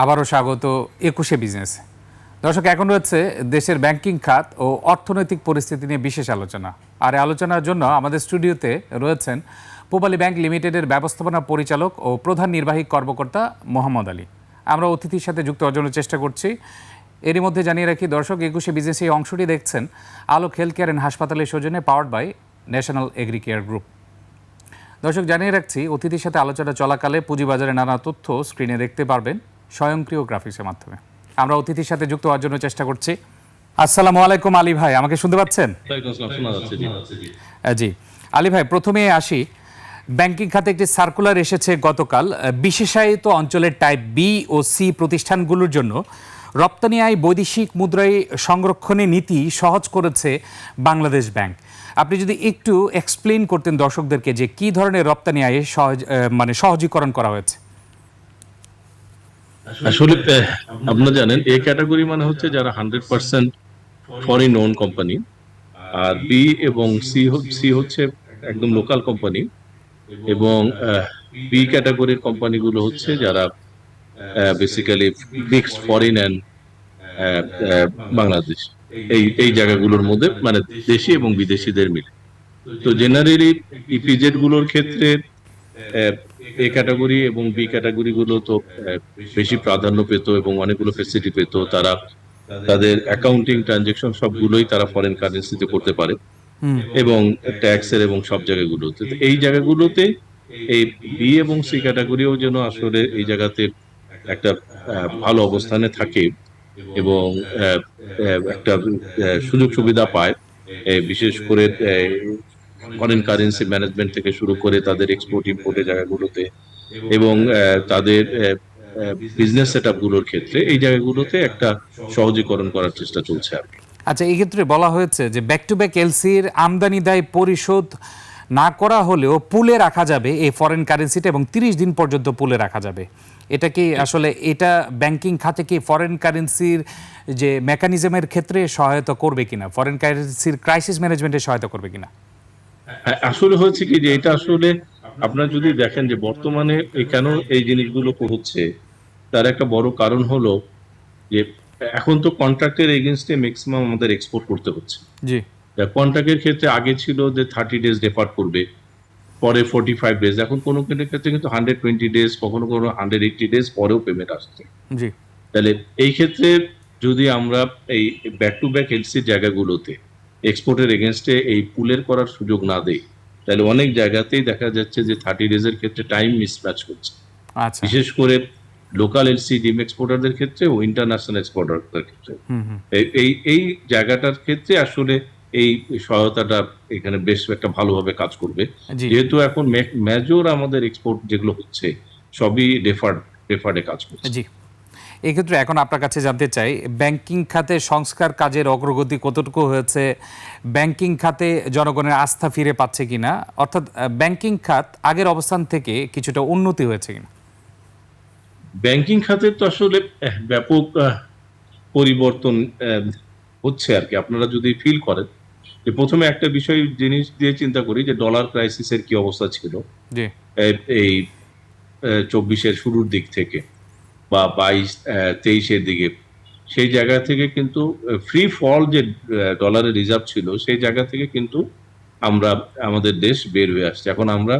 আবারও স্বাগত একুশে বিজনেস। দর্শক, এখন রয়েছে দেশের ব্যাংকিং খাত ও অর্থনৈতিক পরিস্থিতি নিয়ে বিশেষ আলোচনা। আর আলোচনার জন্য আমাদের স্টুডিওতে রয়েছেন পূবালী ব্যাংক লিমিটেডের ব্যবস্থাপনা পরিচালক ও প্রধান নির্বাহী কর্মকর্তা মোহাম্মদ আলী। আমরা অতিথির সাথে যুক্ত অর্জনের চেষ্টা করছি। এরই মধ্যে জানিয়ে রাখি, দর্শক, একুশে বিজনেস এই অংশটি দেখছেন আলোক হেলথ কেয়ার অ্যান্ড হাসপাতালের সৌজন্যে powered by National Agri Care Group. দর্শক, জানিয়ে রাখছি, অতিথির সাথে আলোচনা চলাকালে পুঁজিবাজারে নানা তথ্য স্ক্রিনে দেখতে পারবেন। স্বয়ংক্রিয় গ্রাফিক্সের মাধ্যমে। আমরা অতিথির সাথে যুক্ত হওয়ার জন্য চেষ্টা করছি। আসসালামু আলাইকুম আলী ভাই, আমাকে শুনতে পাচ্ছেন? জি। আলী ভাই প্রথমে আসি। ব্যাংকিং খাতে একটি সার্কুলার এসেছে গতকাল। বিশেষায়িত অঞ্চলের টাইপ বি ও সি প্রতিষ্ঠানগুলোর জন্য রপ্তানি আয় বৈদেশিক মুদ্রায় সংরক্ষণের নীতি সহজ করেছে বাংলাদেশ ব্যাংক। আপনি যদি একটু এক্সপ্লেন করতেন দর্শকদেরকে যে কি ধরনের রপ্তানি আয়ে সহজ মানে সহজীকরণ করা হয়েছে। আসলে আপনারা জানেন এ ক্যাটাগরি মানে হচ্ছে যারা hundred percent foreign own company আর বি এবং সি সি হচ্ছে একদম লোকাল কোম্পানি এবং বি ক্যাটাগরির কোম্পানিগুলো হচ্ছে যারা basically mixed foreign and Bangladesh. এই এই জায়গাগুলোর মধ্যে মানে দেশি এবং বিদেশিদের মিলে। তো জেনারেলি ইপিজেডগুলোর ক্ষেত্রে এ ক্যাটাগরি এবং বি ক্যাটাগরি গুলো তো বেশি প্রাধান্য পেত এবং অনেকগুলো ফেসিলিটি পেত। তারা তাদের অ্যাকাউন্টিং ট্রানজেকশন সবগুলোই তারা ফরেন কারেন্সিতে করতে পারে। এবং ট্যাক্সের এবং সব জায়গাগুলোতে। এই জায়গাগুলোতে এই বি এবং সি ক্যাটাগরিও যেন আসলে এই জায়গাতে একটা ভালো অবস্থানে থাকে এবং একটা সুযোগ সুবিধা পায়। বিশেষ করে ফরেন কারেন্সি ম্যানেজমেন্ট থেকে শুরু করে তাদের এক্সপোর্ট ইম্পোর্টের জায়গাগুলোতে এবং তাদের বিজনেস সেটগুলোর ক্ষেত্রে এই জায়গাগুলোতে একটা সহজীকরণ করার চেষ্টা চলছে আর আচ্ছা এই ক্ষেত্রে বলা হয়েছে যে ব্যাক টু ব্যাক এলসির আমদানি দায় পরিশোধ না করা হলেও পুলে রাখা যাবে এই ফরেন কারেন্সিটা এবং তিরিশ দিন পর্যন্ত পুলে রাখা যাবে। এটা কি আসলে এটা ব্যাংকিং খাতে কি ফরেন কারেন্সির যে মেকানিজমের ক্ষেত্রে সহায়তা করবে কিনা? ফরেন কারেন্সির ক্রাইসিস ম্যানেজমেন্টে সহায়তা করবে কিনা? আসলে হয়েছে কি যে এটা আসলে আপনারা যদি দেখেন যে বর্তমানে কেন এই জিনিসগুলো হচ্ছে তার একটা বড় কারণ হলো যে এখন তো কন্ট্রাক্টের এগেনস্টে ম্যাক্সিমাম আমাদের এক্সপোর্ট করতে হচ্ছে। জি। কন্ট্রাক্টের ক্ষেত্রে আগে ছিল যে থার্টি ডেজ ডেফার করবে পরে ফোর্টি ফাইভ ডেজ এখন কোনো কোনো ক্ষেত্রে কিন্তু হান্ড্রেড টোয়েন্টি ডেজ কখনো কোনো হান্ড্রেড এইটি ডেজ পরেও পেমেন্ট আসছে। তাহলে এই ক্ষেত্রে যদি আমরা এই ব্যাক টু ব্যাক এলসির জায়গাগুলোতে এক্সপোর্টের এগেনস্টে এই পুলের করার সুযোগ না দেয় তাহলে অনেক জায়গাতেই দেখা যাচ্ছে যে থার্টি ডেজের ক্ষেত্রে টাইম মিসম্যাচ করছে। আচ্ছা। বিশেষ করে লোকাল এলসি ডিম এক্সপোর্টারদের ক্ষেত্রে ও ইন্টারন্যাশনাল এক্সপোর্টারদের ক্ষেত্রে। এই- এই জায়গাটার ক্ষেত্রে আসলে এই সহায়তাটা এখানে বেশ একটা ভালোভাবে কাজ করবে। যেহেতু এখন মেজর আমাদের এক্সপোর্ট যেগুলো হচ্ছে সবই ডেফার্ড ডেফার্ডে কাজ করছে। এক্ষেত্রে এখন আপনার কাছে জানতে চাই ব্যাংকিং খাতে সংস্কার কাজের অগ্রগতি কতটুকু হয়েছে? ব্যাংকিং খাতে জনগণের আস্থা ফিরে পাচ্ছে কিনা? অর্থাৎ ব্যাংকিং খাত আগের অবস্থান থেকে কিছুটা উন্নতি হয়েছে কিনা? ব্যাংকিং খাতের তো আসলে ব্যাপক পরিবর্তন হচ্ছে আর কি। আপনারা যদি ফিল করেন যে প্রথমে একটা বিষয় জিনিস দিয়ে চিন্তা করি যে ডলার ক্রাইসিসের কি অবস্থা ছিল। এই চব্বিশের শুরুর দিক থেকে। বা বাইশ তেইশের দিকে। সেই জায়গা থেকে কিন্তু ফ্রি ফল যে ডলারের রিজার্ভ ছিল সেই জায়গা থেকে কিন্তু আমরা আমাদের দেশ বের হয়ে আসছে। এখন আমরা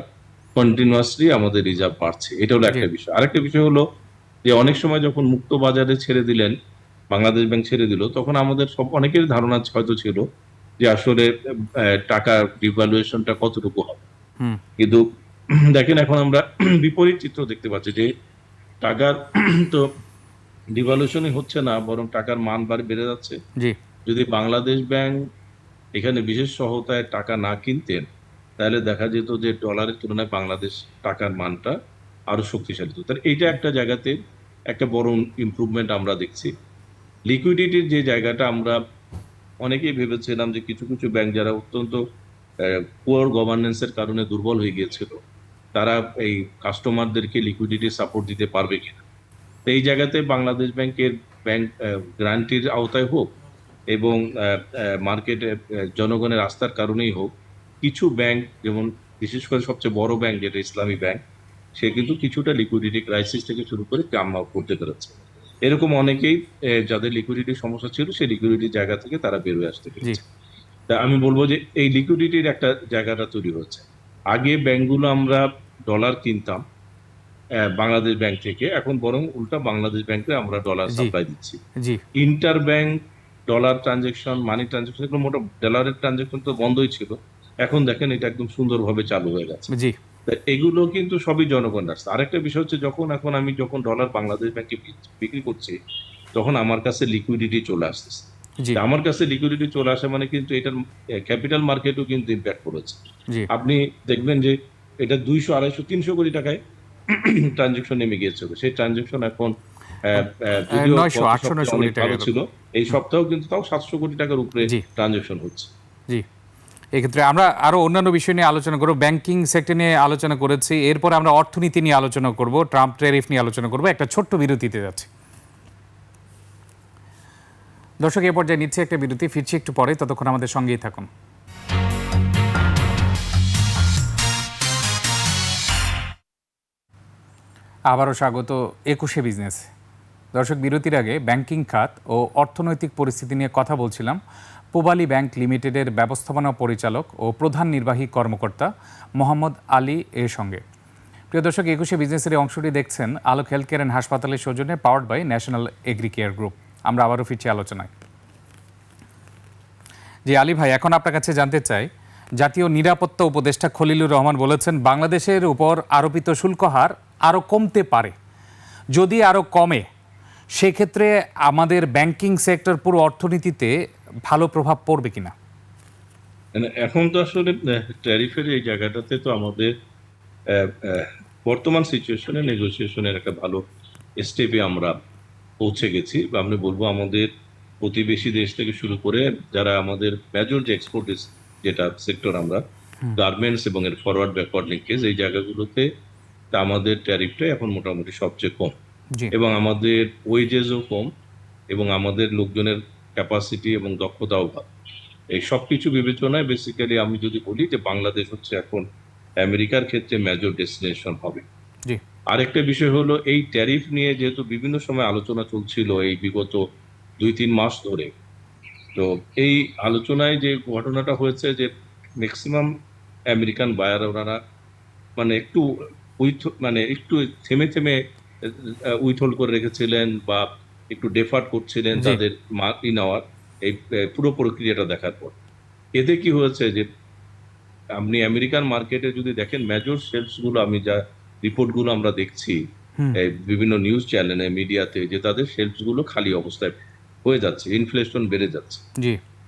কন্টিনিউয়াসলি আমাদের রিজার্ভ বাড়ছে। এটা হলো একটা বিষয়। আরেকটা বিষয় হলো যে অনেক সময় যখন মুক্ত বাজারে ছেড়ে দিলেন বাংলাদেশ ব্যাংক ছেড়ে দিল তখন আমাদের সব অনেকের ধারণা হয়তো ছিল যে আসলে টাকা ডিভ্যালুয়েশনটা কতটুকু হবে। কিন্তু দেখেন এখন আমরা বিপরীত চিত্র দেখতে পাচ্ছি যে টাকার তো ডিভ্যালুয়েশনই হচ্ছে না বরং টাকার মান বাড়ে বেড়ে যাচ্ছে। যদি বাংলাদেশ ব্যাংক এখানে বিশেষ সহায়তায় টাকা না কিনতেন তাহলে দেখা যেত যে ডলারের তুলনায় বাংলাদেশ টাকার মানটা আরও শক্তিশালী হতো। এইটা একটা জায়গাতে একটা বড় ইমপ্রুভমেন্ট আমরা দেখছি। লিকুইডিটির যে জায়গাটা আমরা অনেকেই ভেবেছিলাম যে কিছু কিছু ব্যাংক যারা অত্যন্ত পুয়ার গভর্নেন্সের কারণে দুর্বল হয়ে গিয়েছিল তারা এই কাস্টমারদেরকে লিকুইডিটি সাপোর্ট দিতে পারবে কিনা। তো এই জায়গাতে বাংলাদেশ ব্যাংকের ব্যাংক গ্রান্টির আওতায় হোক এবং মার্কেটে জনগণের আস্থার কারণেই হোক কিছু ব্যাংক যেমন বিশেষ করে সবচেয়ে বড় ব্যাংক যেটা ইসলামী ব্যাংক সে কিন্তু কিছুটা লিকুইডিটি ক্রাইসিস থেকে শুরু করে কাম করতে পেরেছে। এরকম অনেকেই যাদের লিকুইডিটির সমস্যা ছিল সেই লিকুইডিটির জায়গা থেকে তারা বেরোয় আসতে পেরেছে। তা আমি বলব যে এই লিকুইডিটির একটা জায়গাটা তৈরি হচ্ছে আগে ব্যাংকগুলো আমরা ডলার কিনতাম বাংলাদেশ ব্যাংক থেকে এখন বরং উল্টা বাংলাদেশ ব্যাংকে আমরা ডলার সাপ্লাই দিচ্ছি। Inter bank dollar transaction money transaction এগুলো মোটা ডলারের ট্রানজেকশন তো বন্ধই ছিল। এখন দেখেন এটা একদম সুন্দরভাবে চালু হয়ে গেছে। এগুলো কিন্তু সবই জনগণ আসছে আরেকটা বিষয় হচ্ছে যখন এখন আমি যখন ডলার বাংলাদেশ ব্যাংকে বিক্রি করছি তখন আমার কাছে লিকুইডিটি চলে আসতেছে। আমার কাছে লিকুইডিটি চলে আসে মানে কিন্তু এটার ক্যাপিটাল মার্কেটও কিন্তু ইম্প্যাক্ট করেছে আপনি দেখবেন যে এটা দুইশো আড়াইশো তিনশো কোটি টাকায় ট্রানজেকশন নেমে গিয়েছিল সেই ট্রানজেকশন এখন আহ, আহ, যদিও 900, গত 800, সপ্তাহে 900 অনেক কোটি টাকা ভালো ছিল এই সপ্তাহ কিন্তু তাও সাতশো কোটি টাকার উপরে ট্রানজেকশন হচ্ছে। জি। এক্ষেত্রে আমরা আরও অন্যান্য বিষয় নিয়ে আলোচনা করব। ব্যাংকিং সেক্টর নিয়ে আলোচনা করেছি। এরপর আমরা অর্থনীতি নিয়ে আলোচনা করব। ট্রাম্প ট্যারিফ নিয়ে আলোচনা করব। একটা ছোট্ট বিরতিতে যাচ্ছে। দর্শক, এ পর্যায়ে নিচ্ছে একটা বিরতি, ফিরছি একটু পরে, ততক্ষণ আমাদের সঙ্গেই থাকুন। আবারও স্বাগত একুশে বিজনেস। দর্শক, বিরতির আগে ব্যাংকিং খাত ও অর্থনৈতিক পরিস্থিতি নিয়ে কথা বলছিলাম। পূবালী ব্যাংক লিমিটেডের ব্যবস্থাপনা পরিচালক ও প্রধান নির্বাহী কর্মকর্তা মোহাম্মদ আলী এর সঙ্গে। প্রিয় দর্শক, একুশে বিজনেসের অংশটি দেখছেন আলোক হেলথ কেয়ার অ্যান্ড হাসপাতালের সৌজন্যে powered by National Agri Care Group. আমরা আবারও ফিরছি আলোচনায়। জি, আলী ভাই, এখন আপনার কাছে জানতে চাই, জাতীয় নিরাপত্তা উপদেষ্টা খলিলুর রহমান বলেছেন, বাংলাদেশের উপর আরোপিত শুল্ক হার আরও কমতে পারে। যদি আরও কমে, সেক্ষেত্রে আমাদের ব্যাংকিং সেক্টর পুরো অর্থনীতিতে ভালো প্রভাব পড়বে কিনা? মানে এখন তো আসলে ট্যারিফের এই জায়গাটাতে তো আমাদের বর্তমান সিচুয়েশনে নেগোসিয়েশনের একটা ভালো স্টেপে আমরা পৌঁছে গেছি বা আমি বলব আমাদের প্রতিবেশী দেশ থেকে শুরু করে যারা আমাদের মেজর যে এক্সপোর্ট যেটা সেক্টর আমরা গার্মেন্টস এবং এর ফরওয়ার্ড ব্যাকওয়ার্ড লিঙ্কেজ এই জায়গাগুলোতে আমাদের ট্যারিফটা এখন মোটামুটি সবচেয়ে কম। এবং আমাদের ওয়েজেসও কম এবং আমাদের লোকজনের ক্যাপাসিটি এবং দক্ষতাও ভালো। এই সব কিছু বিবেচনায় বেসিক্যালি আমি যদি বলি যে বাংলাদেশ হচ্ছে এখন আমেরিকার ক্ষেত্রে মেজর ডেস্টিনেশন হবে। জি। আরেকটা বিষয় হলো এই ট্যারিফ নিয়ে যেহেতু বিভিন্ন সময় আলোচনা চলছিল এই বিগত দুই তিন মাস ধরে তো এই আলোচনায় যে ঘটনাটা হয়েছে যে ম্যাক্সিমাম আমেরিকান বায়ার ওনারা মানে একটু উইথ মানে একটু থেমে থেমে উইথহোল্ড করে রেখেছিলেন বা একটু ডেফার্ট করছিলেন। তাদের মার্কি নেওয়ার এই পুরো প্রক্রিয়াটা দেখার পর এতে কি হয়েছে যে আপনি আমেরিকান মার্কেটে যদি দেখেন মেজর সেলসগুলো আমি যা রিপোর্টগুলো আমরা দেখছি বিভিন্ন নিউজ চ্যানেলে মিডিয়াতে যে তাদের শেলফগুলো খালি অবস্থায় হয়ে যাচ্ছে ইনফ্লেশন বেড়ে যাচ্ছে।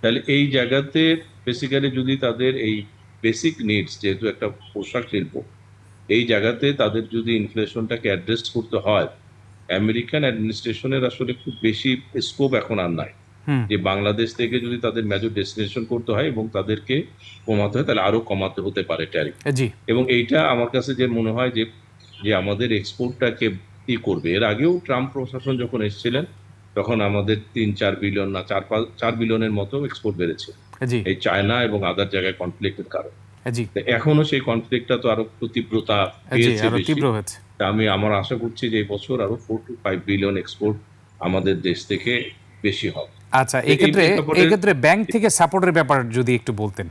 তাহলে এই জায়গাতে বেসিক্যালি যদি তাদের এই বেসিক নিডস যেহেতু একটা পোশাক শিল্প এই জায়গাতে তাদের যদি ইনফ্লেশনটাকে অ্যাড্রেস করতে হয় আমেরিকান অ্যাডমিনিস্ট্রেশনের আসলে খুব বেশি স্কোপ এখন আর নাই। যে বাংলাদেশ থেকে যদি তাদের মেজর ডেস্টিনেশন করতে হয় এবং তাদেরকে কমাতে হয় তাহলে আরও কমাতে হতে পারে ট্যারিফ এবং এইটা আমার কাছে যে মনে হয় যে যে আমাদের এক্সপোর্টটাকে ই করবে। এর আগেও ট্রাম্প প্রশাসন যখন এসেছিলেন তখন আমাদের তিন চার বিলিয়ন না চার পাঁচ চার বিলিয়নের মতো এক্সপোর্ট বেড়েছে। এই চায়না এবং আদার জায়গায় কনফ্লিক্টের কারণে। এখনও সেই কনফ্লিক্টটা তো আরও তীব্রতা পেয়েছে বেশি। আমি আমার আশা করছি যে এই বছর আরও four to five billion export আমাদের দেশ থেকে বেশি হবে। আচ্ছা এই এক্ষেত্রে প্রেক্ষাপটে- এক্ষেত্রে ব্যাংক থেকে সাপোর্টের ব্যাপার যদি একটু বলতেন।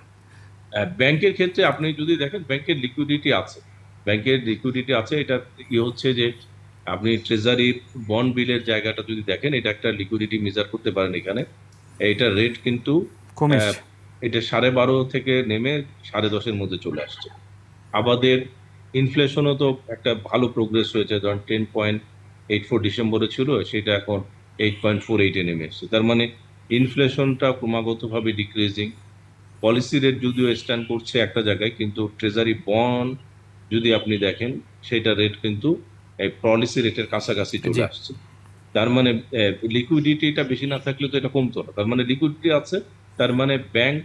ব্যাংকের ক্ষেত্রে আপনি যদি দেখেন ব্যাংকের লিকুইডিটি আছে। ব্যাংকের লিকুইডিটি আছে এটা কি হচ্ছে যে আপনি ট্রেজারি বন্ড বিলের জায়গাটা যদি দেখেন এটা একটা লিকুইডিটি মেজার করতে পারেন এখানে। এইটার রেট কিন্তু এটা সাড়ে বারো থেকে নেমে সাড়ে দশের মধ্যে চলে আসছে। আমাদের ইনফ্লেশনও তো একটা ভালো প্রোগ্রেস হয়েছে ধরেন টেন পয়েন্ট এইট ফোর ডিসেম্বরে ছিল সেটা এখন এইট পয়েন্ট ফোর এইটে নেমে এসছে। তার মানে ইনফ্লেশনটা ক্রমাগতভাবে ডিক্রিজিং পলিসি রেট যদিও স্ট্যান্ড করছে একটা জায়গায় কিন্তু ট্রেজারি বন্ড যদি আপনি দেখেন সেটা রেট কিন্তু এই পলিসি রেটের কাছাকাছি চলে আসছে। তার মানে লিকুইডিটিটা বেশি না থাকলে তো এটা কমতো না। তার মানে লিকুইডিটি আছে তার মানে ব্যাংক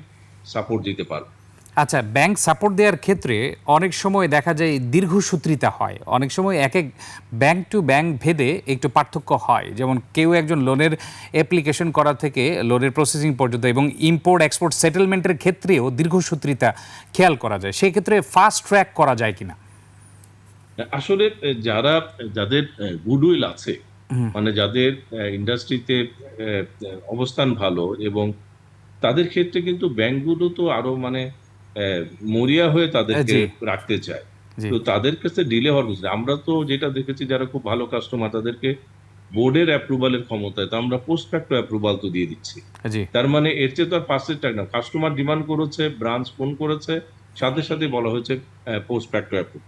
সাপোর্ট দিতে পারবে। আচ্ছা ব্যাংক সাপোর্ট দেওয়ার ক্ষেত্রে অনেক সময় দেখা যায় দীর্ঘসূত্রিতা হয়। অনেক সময় এক এক ব্যাংক টু ব্যাংক ভেদে একটু পার্থক্য হয়। যেমন কেউ একজন লোনের অ্যাপ্লিকেশন করা থেকে লোনের প্রসেসিং পর্যন্ত এবং ইম্পোর্ট এক্সপোর্ট সেটেলমেন্টের ক্ষেত্রেও দীর্ঘসূত্রিতা খেয়াল করা যায়। সেই ক্ষেত্রে ফাস্ট ট্র্যাক করা যায় কিনা? আসলে যারা যাদের গুডউইল আছে মানে যাদের ইন্ডাস্ট্রিতে অবস্থান ভালো এবং তাদের ক্ষেত্রে কিন্তু ব্যাংকগুলো তো আরও মানে মরিয়া হয়ে তাদেরকে রাখতে চায়। তো তাদের কাছে ডিলে হওয়ার কিছু আমরা তো যেটা দেখেছি যারা খুব ভালো কাস্টমার তাদেরকে বোর্ডের অ্যাপ্রুভালের ক্ষমতায় তো আমরা পোস্ট ফ্যাক্টর অ্যাপ্রুভাল তো দিয়ে দিচ্ছি। তার মানে এর চেয়ে তো আর পার্সেন্ট টাকা না কাস্টমার ডিমান্ড করেছে ব্রাঞ্চ ফোন করেছে সাথে সাথে বলা হয়েছে পোস্ট ফ্যাক্টর অ্যাপ্রুভ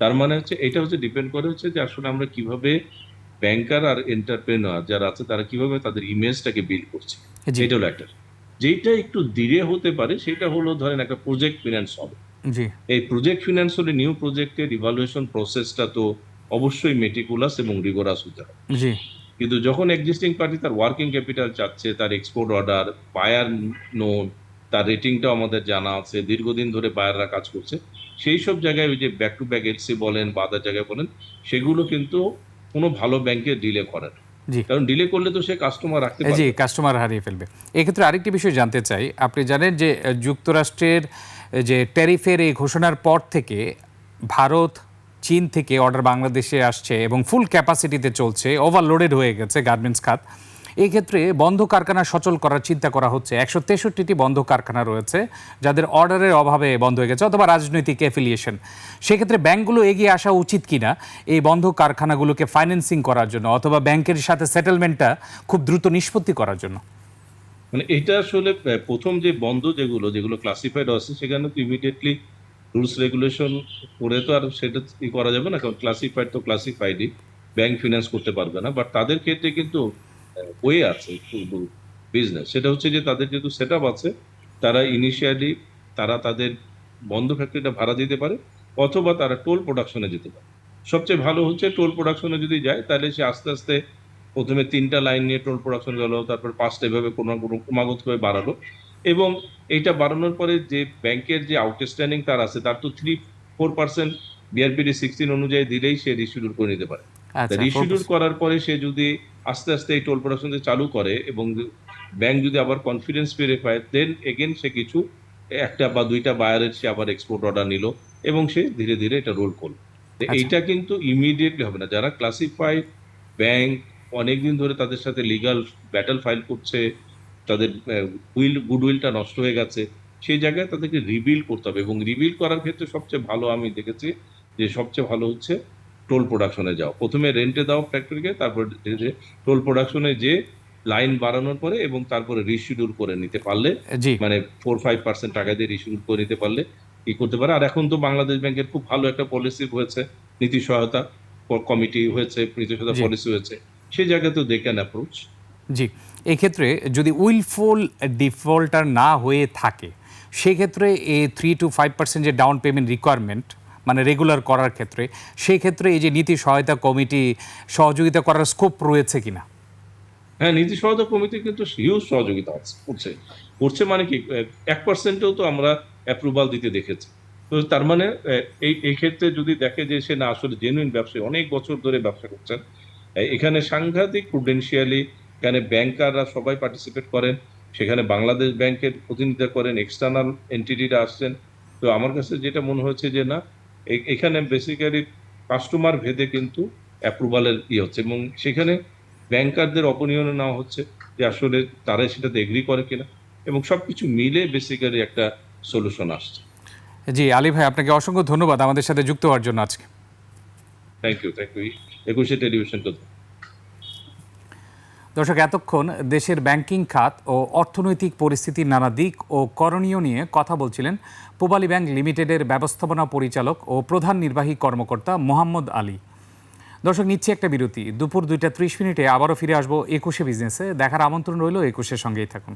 তার মানে হচ্ছে এটা হচ্ছে ডিপেন্ড করে হচ্ছে যে আসলে আমরা কীভাবে ব্যাংকার আর এন্টারপ্রেনার যারা আছে তারা কীভাবে তাদের ইমেজটাকে বিল্ড করছে। এটা হলো একটা। যেটা একটু ধীরে হতে পারে সেটা হলো ধরেন একটা প্রজেক্ট ফিনান্স হবে। জি। এই প্রজেক্ট ফিনান্স হলে নিউ প্রজেক্টের ইভালুয়েশন প্রসেসটা তো অবশ্যই মেটিকুলাস এবং রিগোরাস হতে হবে। জি। কিন্তু যখন এক্সিস্টিং পার্টি তার ওয়ার্কিং ক্যাপিটাল চাচ্ছে তার এক্সপোর্ট অর্ডার বায়ার নোট তার রেটিংটাও আমাদের জানা আছে দীর্ঘদিন ধরে বায়াররা কাজ করছে সেই সব জায়গায় ওই যে ব্যাক টু ব্যাক এলসি বলেন বা আদার জায়গায় বলেন সেগুলো কিন্তু কোনো ভালো ব্যাংকে ডিলে করে না। কারণ ডিলে করলে তো সে কাস্টমার রাখতে জি পারবে। না। কাস্টমার হারিয়ে ফেলবে। এক্ষেত্রে আরেকটি বিষয় জানতে চাই। আপনি জানেন যে যুক্তরাষ্ট্রের যে ট্যারিফের এই ঘোষণার পর থেকে ভারত চীন থেকে অর্ডার বাংলাদেশে আসছে এবং ফুল ক্যাপাসিটিতে চলছে ওভারলোডেড হয়ে গেছে গার্মেন্টস খাত। এই ক্ষেত্রে বন্ধ কারখানা সচল করার চিন্তা করা হচ্ছে। একশো তেষট্টিটি বন্ধ কারখানা রয়েছে, যাদের অর্ডারের অভাবে বন্ধ হয়ে গেছে অথবা রাজনৈতিক অ্যাফিলিয়েশন সেক্ষেত্রে ব্যাংকগুলো এগিয়ে আসা উচিত কিনা এই বন্ধ কারখানাগুলোকে ফাইন্যান্সিং করার জন্য অথবা ব্যাংকের সাথে সেটেলমেন্টটা খুব দ্রুত নিষ্পত্তি করার জন্য? মানে এটা আসলে প্রথম যে বন্ধ যেগুলো যেগুলো ক্লাসিফাইড আছে, সেখানে তো ইমিডিয়েটলি রুলস রেগুলেশন করে তো আর সেটা করা যাবে না, কারণ ক্লাসিফাইড তো ক্লাসিফাইডই ব্যাংক ফিনান্স করতে পারবে না। বাট তাদের ক্ষেত্রে কিন্তু ওয়ে আছে বিজনেস সেটা হচ্ছে যে তাদের যেহেতু সেট আছে, তারা ইনিশিয়ালি তারা তাদের বন্ধ ফ্যাক্টরিটা ভাড়া দিতে পারে অথবা তারা টোল প্রোডাকশনে যেতে পারে। সবচেয়ে ভালো হচ্ছে টোল প্রোডাকশনে যদি যায়, তাহলে সে আস্তে আস্তে প্রথমে তিনটা লাইন নিয়ে টোল প্রোডাকশন গেল, তারপর পাঁচটা এভাবে কোনো কোনো ক্রমাগত করে বাড়ালো এবং এইটা বাড়ানোর পরে যে ব্যাংকের যে আউটস্ট্যান্ডিং তার আছে, তার তো three four percent BRPD sixteen অনুযায়ী দিলেই সে রিশিডিউল করে নিতে পারে। রিশিডিউল করার পরে সে যদি আস্তে আস্তে এই টোল প্রোডাকশন চালু করে এবং ব্যাংক যদি আবার কনফিডেন্স পেয়ে পায় দেন এগেন সে কিছু একটা বা দুইটা বায়ারের সে আবার এক্সপোর্ট অর্ডার নিল এবং সে ধীরে ধীরে এটা রোল করল আচ্ছা। এইটা কিন্তু ইমিডিয়েটলি হবে না যারা ক্লাসিফাইড ব্যাংক অনেকদিন ধরে তাদের সাথে লিগাল ব্যাটল ফাইল করছে তাদের উইল গুডউইলটা নষ্ট হয়ে গেছে সেই জায়গায় তাদেরকে রিবিল করতে হবে এবং রিবিল করার ক্ষেত্রে সবচেয়ে ভালো আমি দেখেছি যে সবচেয়ে ভালো হচ্ছে টোল প্রোডাকশনে যাও। প্রথমে রেন্টে দাও ফ্যাক্টরিকে তারপর টোল প্রোডাকশনে যে লাইন বাড়ানোর পরে এবং তারপরে রিশিডিউল করে নিতে পারলে মানে ফোর ফাইভ পার্সেন্ট টাকা দিয়ে রিশিডিউল করে নিতে পারলে ই করতে পারে। আর এখন তো বাংলাদেশ ব্যাংকের খুব ভালো একটা পলিসি হয়েছে নীতি সহায়তা কমিটি হয়েছে নীতি সহায়তা পলিসি হয়েছে সেই জায়গাতেও দে ক্যান অ্যাপ্রোচ জি। এক্ষেত্রে যদি উইলফুল ডিফল্টার না হয়ে থাকে সেক্ষেত্রে এই থ্রি টু ফাইভ পার্সেন্ট যে ডাউন পেমেন্ট রিকোয়ারমেন্ট মানে রেগুলার করার ক্ষেত্রে, সেই ক্ষেত্রে এই যে নীতি সহায়তা কমিটি সহযোগিতা করার স্কোপ রয়েছে কিনা? হ্যাঁ নীতি সহায়তা কমিটি কিন্তু হিউজ সহযোগিতা করছে। করছে মানে কি, এক পার্সেন্টেও তো আমরা অ্যাপ্রুভাল দিতে দেখেছি। তো তার মানে এই এই ক্ষেত্রে যদি দেখে যে সে না আসলে জেনুইন ব্যবসায়ী, অনেক বছর ধরে ব্যবসা করছেন এখানে সাংঘাতিক প্রুডেন্সিয়ালি এখানে ব্যাংকাররা সবাই পার্টিসিপেট করেন, সেখানে বাংলাদেশ ব্যাংকের প্রতিনিধিত্ব করেন এক্সটার্নাল এন্টিটিরা আসছেন। তো আমার কাছে যেটা মনে হয়েছে যে না এখানে বেসিক্যালি কাস্টমার ভেদে কিন্তু অ্যাপ্রুভালের ইয়ে হচ্ছে এবং সেখানে ব্যাংকারদের অপনিয়ন নেওয়া হচ্ছে যে আসলে তারাই সেটাতে এগ্রি করে কিনা এবং সব কিছু মিলে বেসিক্যালি একটা সলিউশন আসছে। জি আলী ভাই আপনাকে অসংখ্য ধন্যবাদ আমাদের সাথে যুক্ত হওয়ার জন্য আজকে। থ্যাংক ইউ থ্যাংক ইউ একুশে টেলিভিশনটা দর্শক, এতক্ষণ দেশের ব্যাংকিং খাত ও অর্থনৈতিক পরিস্থিতির নানা দিক ও করণীয় নিয়ে কথা বলছিলেন পূবালী ব্যাংক লিমিটেডের ব্যবস্থাপনা পরিচালক ও প্রধান নির্বাহী কর্মকর্তা মোহাম্মদ আলী। দর্শক, নিচ্ছে একটা বিরতি। দুপুর দুইটা ত্রিশ মিনিটে আবারও ফিরে আসব একুশে বিজনেসে। দেখার আমন্ত্রণ রইল একুশের সঙ্গেই থাকুন।